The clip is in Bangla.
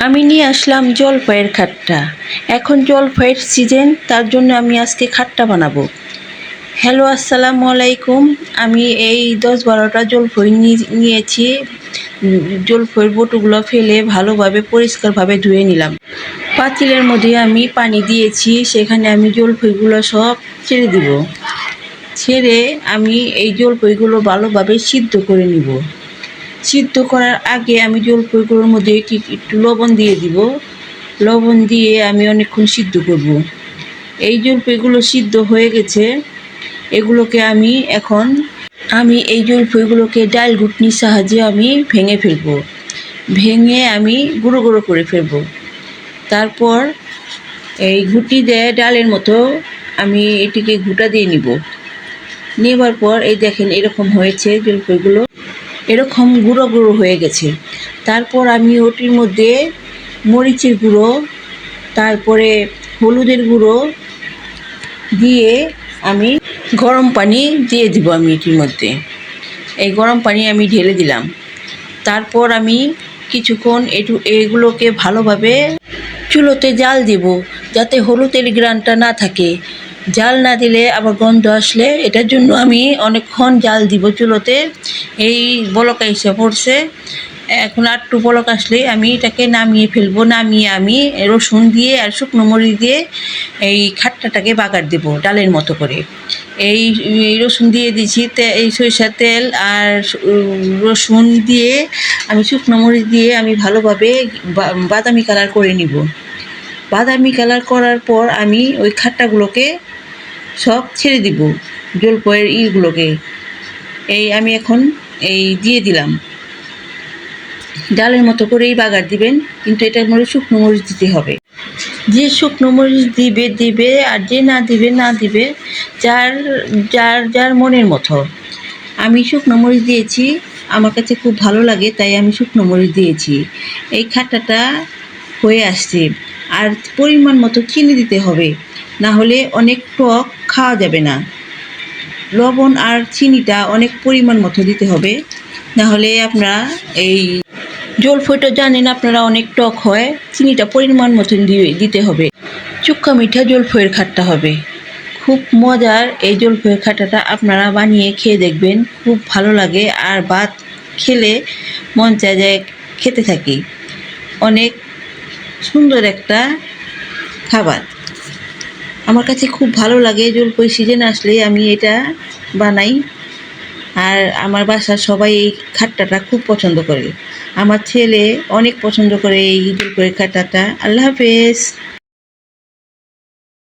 আমি নিয়ে আসলাম জলপাইয়ের খাট্টা। এখন জলপাইয়ের সিজন তার জন্য আমি আজকে খাট্টা বানাবো। হ্যালো আসসালামু আলাইকুম। আমি এই দশ বারোটা জলফই নি- নিয়েছি। উম, জলফইয়ের বটুগুলো ফেলে ভালোভাবে পরিষ্কারভাবে ধুয়ে নিলাম। পাতিলের মধ্যে আমি পানি দিয়েছি সেখানে আমি জলফইগুলো সব ছেড়ে দিব। ছেড়ে আমি এই জলফইগুলো ভালোভাবে সিদ্ধ করে নিব। সিদ্ধ করার আগে আমি জলপাইগুলোর মধ্যে একটু একটু লবণ দিয়ে দিব। লবণ দিয়ে আমি অনেকক্ষণ সিদ্ধ করব। এই জলপাইগুলো সিদ্ধ হয়ে গেছে, এগুলোকে আমি এখন, আমি এই জলপাইগুলোকে ডাল ঘুটনির সাহায্যে আমি ভেঙে ফেলব। ভেঙে আমি গুঁড়ো গুঁড়ো করে ফেলব। তারপর এই ঘুটি দিয়ে ডালের মতো আমি এটিকে ঘুটা দিয়ে নিব। নেবার পর এই দেখেন এরকম হয়েছে জলপাইগুলো এরকম গুঁড়ো গুঁড়ো হয়ে গেছে। তারপর আমি ওটির মধ্যে মরিচের গুঁড়ো, তারপরে হলুদের গুঁড়ো দিয়ে আমি গরম পানি দিয়ে দিব আমি এটির মধ্যে। এই গরম পানি আমি ঢেলে দিলাম। তারপর আমি কিছুক্ষণ এটু, এগুলোকে ভালোভাবে চুলোতে জাল দিব, যাতে হলুদের গ্রানটা না থাকে। জাল না দিলে, আবার গন্ধ আসলে, এটার জন্য আমি অনেকক্ষণ জাল দিব চুলোতে। এই বলকা এসে পড়ছে। এখন আটটু বলক আসলে আমি এটাকে নামিয়ে ফেলব। নামিয়ে আমি রসুন দিয়ে আর শুকনো মরিচ দিয়ে এই খাট্টাটাকে বাগার দেব ডালের মতো করে। এই রসুন দিয়ে দিছি এই সরিষার তেল আর রসুন দিয়ে আমি শুকনো মরিচ দিয়ে আমি ভালোভাবে বাদামি কালার করে নিব। বাদামি কালার করার পর আমি ওই খাট্টাগুলোকে সব ছেড়ে দিব জলপয়ের ইগুলোকে এই আমি এখন এই দিয়ে দিলাম। ডালের মতো করেই বাগার দিবেন, কিন্তু এটার মধ্যে শুকনো মরিচ দিতে হবে। যে শুকনো মরিচ দিবে দিবে, আর যে না দিবে না দিবে, যার যার যার মনের মতো। আমি শুকনো মরিচ দিয়েছি, আমার কাছে খুব ভালো লাগে, তাই আমি শুকনো মরিচ দিয়েছি। এই খাটাটা হয়ে আসছে। আর পরিমাণ মতো চিনি দিতে হবে। না হলে অনেক টক খাওয়া যাবে না। লবণ আর চিনিটা অনেক পরিমাণ মতো দিতে হবে। না হলে আপনারা এই জলফইটা জানেন আপনারা অনেক টক হয়, চিনিটা পরিমাণ মতন দিয়ে দিতে হবে। চুক্কা মিঠা জলফইয়ের খাট্টা হবে। খুব মজার এই জলফইয়ের খাটাটা আপনারা বানিয়ে খেয়ে দেখবেন। খুব ভালো লাগে আর ভাত খেলে মন চায় যায় খেতে থাকি। অনেক সুন্দর একটা খাবার। আমার কাছে খুব ভালো লাগে জলপই সিজন আসলে আমি এটা বানাই। আর আমার বাসার সবাই এই খাট্টাটা খুব পছন্দ করে। আমার ছেলে অনেক পছন্দ করে এই জলপইয়ের খাট্টাটা। আল্লাহ হাফেজ।